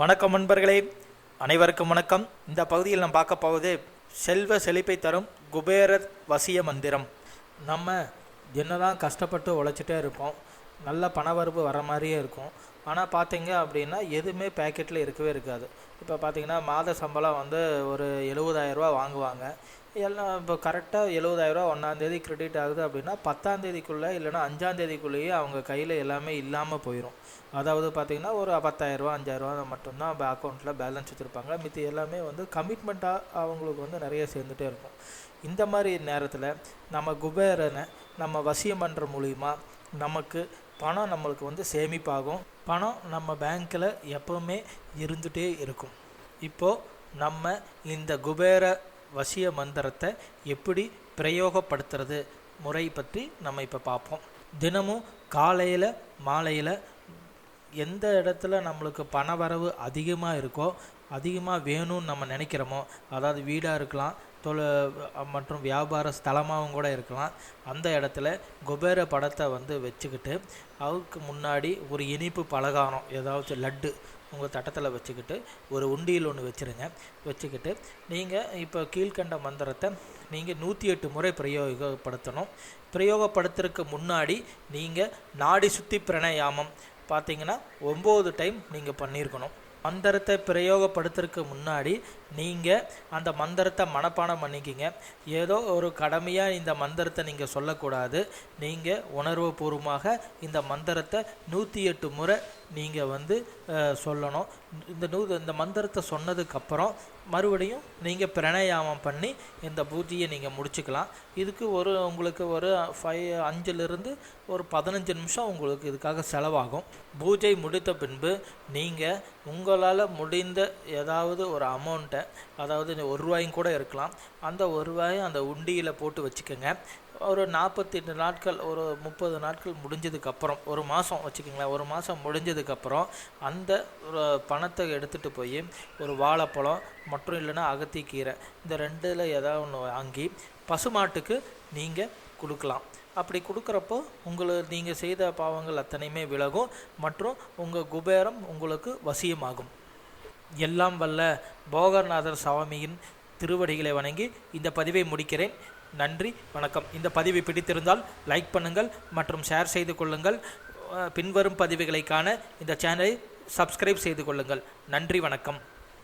வணக்கம் நண்பர்களே. அனைவருக்கும் வணக்கம். இந்த பகுதியில் நாம் பார்க்க போவது செல்வ செழிப்பை தரும் குபேர வசிய மந்திரம். நம்ம என்னதான் கஷ்டப்பட்டு உழைச்சிட்டே இருப்போம் நல்ல பணவரவு வர மாதிரியே இருக்கும். ஆனால் பார்த்தீங்க அப்படின்னா எதுவுமே பேக்கெட்டில் இருக்கவே இருக்காது. இப்போ பார்த்தீங்கன்னா மாத சம்பளம் வந்து ஒரு எழுபதாயிரரூபா வாங்குவாங்க. எல்லாம் இப்போ கரெக்டாக எழுபதாயிரரூவா ஒன்றாந்தேதி கிரெடிட் ஆகுது அப்படின்னா பத்தாந்தேதிக்குள்ளே இல்லைனா அஞ்சாந்தேதிக்குள்ளேயே அவங்க கையில் எல்லாமே இல்லாமல் போயிடும் அதாவது பார்த்தீங்கன்னா ஒரு பத்தாயிரரூவா அஞ்சாயிரரூவா மட்டும்தான் இப்போ அக்கௌண்ட்டில் பேலன்ஸ் வச்சுருப்பாங்க. மித்தி எல்லாமே வந்து கமிட்மெண்ட்டாக அவங்களுக்கு வந்து நிறைய சேர்ந்துட்டே இருக்கும். இந்த மாதிரி நேரத்தில் நம்ம குபேரனை நம்ம வசியம் பண்ணுற மூலிமா நமக்கு பணம் நம்மளுக்கு வந்து சேமிப்பாகும். பணம் நம்ம பேங்க்கில் எப்போவுமே இருந்துகிட்டே இருக்கும். இப்போது நம்ம இந்த குபேர வசிய மந்திரத்தை எப்படி பிரயோகப்படுத்துறது முறை பற்றி நம்ம இப்போ பார்ப்போம். தினமும் காலையில் மாலையில் எந்த இடத்துல நம்மளுக்கு பண வரவு அதிகமாக இருக்கோ அதிகமாக வேணும்னு நம்ம நினைக்கிறோமோ அதாவது வீடாக இருக்கலாம் தொழு மற்றும் வியாபார ஸ்தலமாகவும் கூட இருக்கலாம். அந்த இடத்துல குபேர படத்தை வந்து வச்சுக்கிட்டு அவருக்கு முன்னாடி ஒரு இனிப்பு பலகாரம் ஏதாச்சும் லட்டு உங்கள் தட்டத்தில் வச்சுக்கிட்டு ஒரு உண்டியில் ஒன்று வச்சுருங்க. வச்சுக்கிட்டு நீங்கள் இப்போ கீழ்கண்ட மந்திரத்தை நீங்கள் நூற்றி எட்டு முறை பிரயோகப்படுத்தணும். பிரயோகப்படுத்துறதுக்கு முன்னாடி நீங்கள் நாடி சுற்றி பிரணயாமம் பார்த்தீங்கன்னா ஒம்பது டைம் நீங்கள் பண்ணியிருக்கணும் மந்திரத்தை பிரயோகப்படுத்துறதுக்கு முன்னாடி நீங்கள் அந்த மந்திரத்தை மனப்பாடம் பண்ணிக்கிங்க. ஏதோ ஒரு கடமையாக இந்த மந்திரத்தை நீங்கள் சொல்லக்கூடாது. நீங்கள் உணர்வுபூர்வமாக இந்த மந்திரத்தை நூற்றி எட்டு முறை நீங்கள் வந்து சொல்லணும். இந்த நூ இந்த மந்திரத்தை சொன்னதுக்கப்புறம் மறுபடியும் நீங்கள் பிரணயாமம் பண்ணி இந்த பூஜையை நீங்கள் முடிச்சுக்கலாம். இதுக்கு ஒரு உங்களுக்கு ஒரு ஃபைவ் அஞ்சுலேருந்து ஒரு பதினஞ்சு நிமிஷம் உங்களுக்கு இதுக்காக செலவாகும். பூஜை முடித்த பின்பு நீங்கள் உங்கள் உங்களால் முடிந்த ஏதாவது ஒரு அமௌண்ட்டை அதாவது ஒரு ரூபாயும் கூட இருக்கலாம். அந்த ஒரு ரூபாயை அந்த உண்டியில் போட்டு வச்சுக்கோங்க. ஒரு நாற்பத்தெட்டு நாட்கள் ஒரு முப்பது நாட்கள் முடிஞ்சதுக்கப்புறம் ஒரு மாதம் வச்சுக்கோங்களேன் ஒரு மாதம் முடிஞ்சதுக்கப்புறம் அந்த ஒரு பணத்தை எடுத்துகிட்டு போய் ஒரு வாழைப்பழம் மற்றும் இல்லைன்னா அகத்திக்கீரை இந்த ரெண்டில் ஏதாவது ஒன்று வாங்கி பசுமாட்டுக்கு நீங்கள் கொடுக்கலாம். அப்படி கொடுக்குறப்போ உங்களை நீங்கள் செய்த பாவங்கள் அத்தனையுமே விலகும் மற்றும் உங்கள் குபேரம் உங்களுக்கு வசியமாகும். எல்லாம் வல்ல போகர்நாதர் சுவாமியின் திருவடிகளை வணங்கி இந்த பதிவை முடிக்கிறேன். நன்றி வணக்கம். இந்த பதிவை பிடித்திருந்தால் லைக் பண்ணுங்கள் மற்றும் ஷேர் செய்து கொள்ளுங்கள். பின்வரும் பதிவுகளை காண இந்த சேனலை சப்ஸ்கிரைப் செய்து கொள்ளுங்கள். நன்றி வணக்கம்.